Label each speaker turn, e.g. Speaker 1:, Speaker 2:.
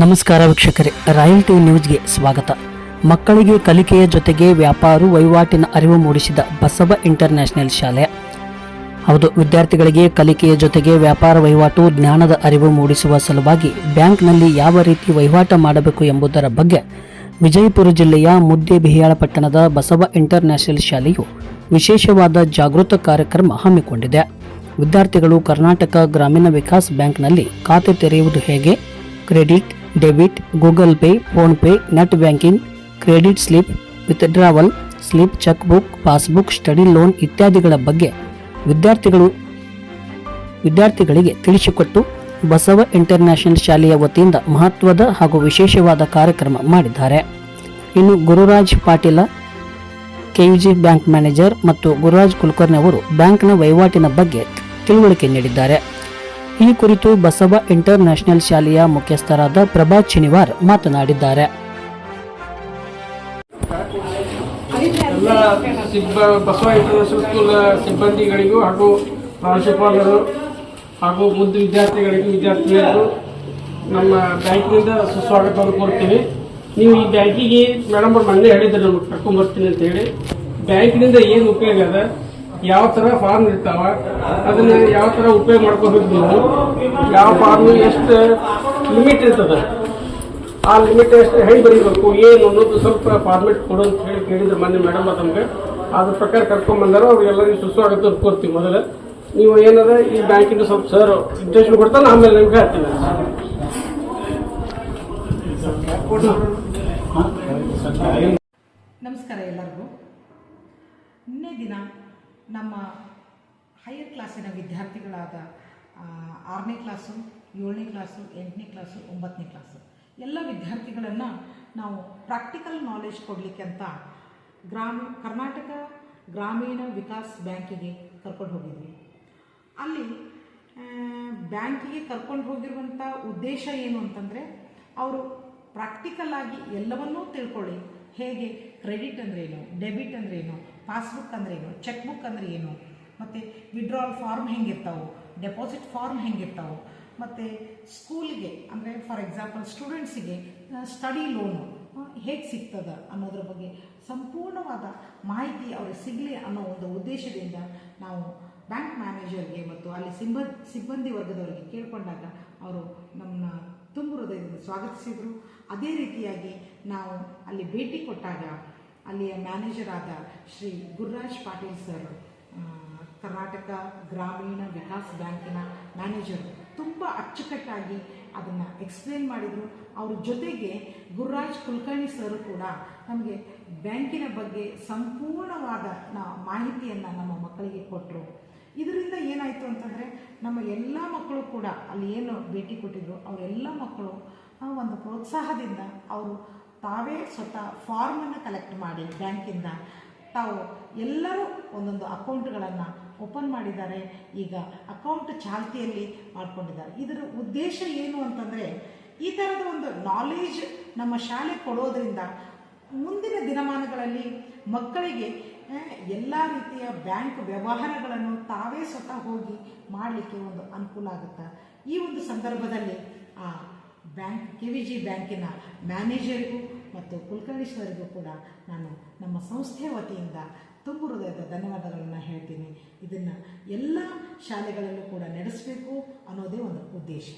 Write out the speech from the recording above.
Speaker 1: ನಮಸ್ಕಾರ ವೀಕ್ಷಕರೇ, royal TV ನ್ಯೂಸ್ಗೆ ಸ್ವಾಗತ. ಮಕ್ಕಳಿಗೆ ಕಲಿಕೆಯ ಜೊತೆಗೆ ವ್ಯಾಪಾರ ವಹಿವಾಟಿನ ಅರಿವು ಮೂಡಿಸಿದ ಬಸವ ಇಂಟರ್ನ್ಯಾಷನಲ್ ಶಾಲೆ. ಹೌದು, ವಿದ್ಯಾರ್ಥಿಗಳಿಗೆ ಕಲಿಕೆಯ ಜೊತೆಗೆ ವ್ಯಾಪಾರ ವಹಿವಾಟು ಜ್ಞಾನದ ಅರಿವು ಮೂಡಿಸುವ ಸಲುವಾಗಿ ಬ್ಯಾಂಕ್ನಲ್ಲಿ ಯಾವ ರೀತಿ ವಹಿವಾಟ ಮಾಡಬೇಕು ಎಂಬುದರ ಬಗ್ಗೆ ವಿಜಯಪುರ ಜಿಲ್ಲೆಯ ಮುದ್ದೇಬಿಹಿಯಾಳ ಪಟ್ಟಣದ ಬಸವ ಇಂಟರ್ನ್ಯಾಷನಲ್ ಶಾಲೆಯು ವಿಶೇಷವಾದ ಜಾಗೃತ ಕಾರ್ಯಕ್ರಮ ಹಮ್ಮಿಕೊಂಡಿದೆ. ವಿದ್ಯಾರ್ಥಿಗಳು ಕರ್ನಾಟಕ ಗ್ರಾಮೀಣ ವಿಕಾಸ್ ಬ್ಯಾಂಕ್ನಲ್ಲಿ ಖಾತೆ ತೆರೆಯುವುದು ಹೇಗೆ? Credit debit Google pay phone pay net banking credit slip withdrawal slip cheque book passbook study loan ಇತ್ಯಾದಿಗಳ ಬಗ್ಗೆ ವಿದ್ಯಾರ್ಥಿಗಳು ವಿದ್ಯಾರ್ಥಿಗಳಿಗೆ ತಿಳಿಸಿಕೊಟ್ಟು ಬಸವ ಇಂಟರ್ನ್ಯಾಷನಲ್ ಶಾಲೆಯ ವತಿಯಿಂದ ಮಹತ್ವದ ಹಾಗೂ ವಿಶೇಷವಾದ ಕಾರ್ಯಕ್ರಮ ಮಾಡಿದ್ದಾರೆ. ಇನ್ನು Gururaj Patil, KVG bank manager ಮತ್ತು ಗುರುರಾಜ್ ಕುಲಕರ್ಣಿ ಅವರು ಬ್ಯಾಂಕ್ನ ವಹಿವಾಟಿನ ಬಗ್ಗೆ ತಿಳುವಳಿಕೆ ನೀಡಿದ್ದಾರೆ. ಈ ಕುರಿತು ಬಸವ ಇಂಟರ್ನ್ಯಾಷನಲ್ ಶಾಲೆಯ ಮುಖ್ಯಸ್ಥರಾದ ಪ್ರಭಾ ಚಿನಿವಾರ್ ಮಾತನಾಡಿದ್ದಾರೆ.
Speaker 2: ಎಲ್ಲ ಬಸವ ಇಂಟರ್ನ್ಯಾಷನಲ್ ಸ್ಕೂಲ್ ಸಿಬ್ಬಂದಿಗಳಿಗೂ ಹಾಗೂ ಪ್ರಾಂಶುಪಾಲರು ಹಾಗೂ ಮುದ್ದು ವಿದ್ಯಾರ್ಥಿಗಳಿಗೂ ವಿದ್ಯಾರ್ಥಿನಿಯರು ನಮ್ಮ ಬ್ಯಾಂಕಿನಿಂದ ಸುಸ್ವಾಗತವನ್ನು ಕೋರ್ತೀವಿ ನೀವು ಈ ಬ್ಯಾಂಕಿಗೆ ಮೇಡಮ್ ಅವ್ರು ಮೊನ್ನೆ ಹೇಳಿದ್ರು ನಮ್ಗೆ ಕರ್ಕೊಂಬರ್ತೀನಿ ಅಂತ ಹೇಳಿ. ಬ್ಯಾಂಕಿನಿಂದ ಏನು ಉಪಯೋಗ ಅದ? ಯಾವ ತರ ಫಾರ್ಮ್ ಇರ್ತಾವ ಅದನ್ನ ಯಾವ ತರ ಉಪಯೋಗ ಮಾಡ್ಕೋಬೇಕು ನೀವು ಯಾವ ಫಾರ್ಮ್ ಎಷ್ಟು ಲಿಮಿಟ್ ಇರ್ತದೆ ಆ ಲಿಮಿಟ್ ಎಷ್ಟು ಹೆಂಗೆ ಬರೀಬೇಕು ಏನು ಅನ್ನೋದು ಸ್ವಲ್ಪ ಫಾರ್ಮೆಟ್ ಕೊಡು ಅಂತ ಹೇಳಿ ಕೇಳಿದ್ರು ಮೊನ್ನೆ ಮೇಡಮ್ ತಮಗೆ. ಅದ್ರ ಪ್ರಕಾರ ಕರ್ಕೊಂಡ್ ಬಂದಾರ ಅವ್ರಿಗೆಲ್ಲರಿಗೂ ಸುಸ್ವಾಗತ ಕೋರ್ತೀವಿ ಮೊದಲು. ನೀವು ಏನದ ಈ ಬ್ಯಾಂಕಿಂದ ಸ್ವಲ್ಪ ಸರ್ ಇಂಟ್ರೆಸ್ಟ್ ಕೊಡ್ತಾನೆ ಆಮೇಲೆ ನಿಮ್ಗೆ ಹೇಳ್ತೀನಿ.
Speaker 3: ನಮಸ್ಕಾರ ಎಲ್ಲರಿಗೂ. ನಿನ್ನೆ ದಿನ ನಮ್ಮ ಹೈಯರ್ ಕ್ಲಾಸಿನ ವಿದ್ಯಾರ್ಥಿಗಳಾದ ಆರನೇ ಕ್ಲಾಸು ಏಳನೇ ಕ್ಲಾಸು ಎಂಟನೇ ಕ್ಲಾಸು ಒಂಬತ್ತನೇ ಕ್ಲಾಸು ಎಲ್ಲ ವಿದ್ಯಾರ್ಥಿಗಳನ್ನು ನಾವು ಪ್ರಾಕ್ಟಿಕಲ್ ನಾಲೆಜ್ ಕೊಡಲಿಕ್ಕೆ ಅಂತ ಗ್ರಾಮ, ಕರ್ನಾಟಕ ಗ್ರಾಮೀಣ ವಿಕಾಸ್ ಬ್ಯಾಂಕಿಗೆ ಕರ್ಕೊಂಡು ಹೋಗಿದ್ವಿ. ಅಲ್ಲಿ ಬ್ಯಾಂಕಿಗೆ ಕರ್ಕೊಂಡು ಹೋಗಿರುವಂಥ ಉದ್ದೇಶ ಏನು ಅಂತಂದರೆ ಅವರು ಪ್ರಾಕ್ಟಿಕಲ್ ಆಗಿ ಎಲ್ಲವನ್ನೂ ತಿಳ್ಕೊಳ್ಳಿ. ಹೇಗೆ ಕ್ರೆಡಿಟ್ ಅಂದ್ರೇನು ಡೆಬಿಟ್ ಅಂದ್ರೇನು ಪಾಸ್ಬುಕ್ ಅಂದರೆ ಏನು? ಚೆಕ್ ಬುಕ್ ಅಂದರೆ ಏನು? ಮತ್ತು ವಿಡ್ರಾಲ್ ಫಾರ್ಮ್ ಹೆಂಗಿರ್ತಾವೆ? ಡೆಪಾಸಿಟ್ ಫಾರ್ಮ್ ಹೆಂಗಿರ್ತಾವೆ? ಮತ್ತು ಸ್ಕೂಲ್ಗೆ ಅಂದರೆ ಫಾರ್ ಎಕ್ಸಾಂಪಲ್ ಸ್ಟೂಡೆಂಟ್ಸಿಗೆ ಸ್ಟಡಿ ಲೋನು ಹೇಗೆ ಸಿಗ್ತದೆ ಅನ್ನೋದ್ರ ಬಗ್ಗೆ ಸಂಪೂರ್ಣವಾದ ಮಾಹಿತಿ ಅವ್ರಿಗೆ ಸಿಗಲಿ ಅನ್ನೋ ಒಂದು ಉದ್ದೇಶದಿಂದ ನಾವು ಬ್ಯಾಂಕ್ ಮ್ಯಾನೇಜರ್ಗೆ ಮತ್ತು ಅಲ್ಲಿ ಸಿಬ್ಬ, ಸಿಬ್ಬಂದಿ ವರ್ಗದವರಿಗೆ ಕೇಳಿಕೊಂಡಾಗ ಅವರು ನಮ್ಮನ್ನ ತುಂಬ ಹೃದಯದಿಂದ ಸ್ವಾಗತಿಸಿದರು. ಅದೇ ರೀತಿಯಾಗಿ ನಾವು ಅಲ್ಲಿ ಭೇಟಿ ಕೊಟ್ಟಾಗ ಅಲ್ಲಿಯ ಮ್ಯಾನೇಜರ್ ಆದ ಶ್ರೀ ಗುರುರಾಜ್ ಪಾಟೀಲ್ ಸರ್ ಕರ್ನಾಟಕ ಗ್ರಾಮೀಣ ವಿಕಾಸ್ ಬ್ಯಾಂಕಿನ ಮ್ಯಾನೇಜರ್ ತುಂಬ ಅಚ್ಚುಕಟ್ಟಾಗಿ ಅದನ್ನು ಎಕ್ಸ್ಪ್ಲೇನ್ ಮಾಡಿದರು. ಅವ್ರ ಜೊತೆಗೆ ಗುರುರಾಜ್ ಕುಲಕರ್ಣಿ ಸರ್ ಕೂಡ ನಮಗೆ ಬ್ಯಾಂಕಿನ ಬಗ್ಗೆ ಸಂಪೂರ್ಣವಾದ ಮಾಹಿತಿಯನ್ನು ನಮ್ಮ ಮಕ್ಕಳಿಗೆ ಕೊಟ್ಟರು ಇದರಿಂದ ಏನಾಯಿತು ಅಂತಂದರೆ ನಮ್ಮ ಎಲ್ಲ ಮಕ್ಕಳು ಕೂಡ ಅಲ್ಲಿ ಏನು ಭೇಟಿ ಕೊಟ್ಟಿದ್ರು ಅವರೆಲ್ಲ ಮಕ್ಕಳು ಒಂದು ಪ್ರೋತ್ಸಾಹದಿಂದ ಅವರು ತಾವೇ ಸ್ವತಃ ಫಾರ್ಮನ್ನು ಕಲೆಕ್ಟ್ ಮಾಡಿ ಬ್ಯಾಂಕಿಂದ ತಾವು ಎಲ್ಲರೂ ಒಂದೊಂದು ಅಕೌಂಟ್ಗಳನ್ನು ಓಪನ್ ಮಾಡಿದ್ದಾರೆ. ಈಗ ಅಕೌಂಟ್ ಚಾಲ್ತಿಯಲ್ಲಿ ಮಾಡಿಕೊಂಡಿದ್ದಾರೆ. ಇದರ ಉದ್ದೇಶ ಏನು ಅಂತಂದರೆ ಈ ಥರದ ಒಂದು ನಾಲೇಜ್ ನಮ್ಮ ಶಾಲೆ ಕೊಡೋದರಿಂದ ಮುಂದಿನ ದಿನಮಾನಗಳಲ್ಲಿ ಮಕ್ಕಳಿಗೆ ಎಲ್ಲ ರೀತಿಯ ಬ್ಯಾಂಕ್ ವ್ಯವಹಾರಗಳನ್ನು ತಾವೇ ಸ್ವತಃ ಹೋಗಿ ಮಾಡಲಿಕ್ಕೆ ಒಂದು ಅನುಕೂಲ ಆಗುತ್ತೆ? ಈ ಒಂದು ಸಂದರ್ಭದಲ್ಲಿ ಬ್ಯಾಂಕ್ ಕೆ ವಿ ಜಿ ಬ್ಯಾಂಕಿನ ಮ್ಯಾನೇಜರಿಗೂ ಮತ್ತು ಕುಲಕರ್ಣಿ ಸರ್ಗೂ ಕೂಡ ನಾನು ನಮ್ಮ ಸಂಸ್ಥೆಯ ವತಿಯಿಂದ ತುಂಬ ಹೃದಯದ ಧನ್ಯವಾದಗಳನ್ನು ಹೇಳ್ತೀನಿ. ಇದನ್ನು ಎಲ್ಲ ಶಾಲೆಗಳಲ್ಲೂ ಕೂಡ ನಡೆಸಬೇಕು ಅನ್ನೋದೇ ಒಂದು ಉದ್ದೇಶ.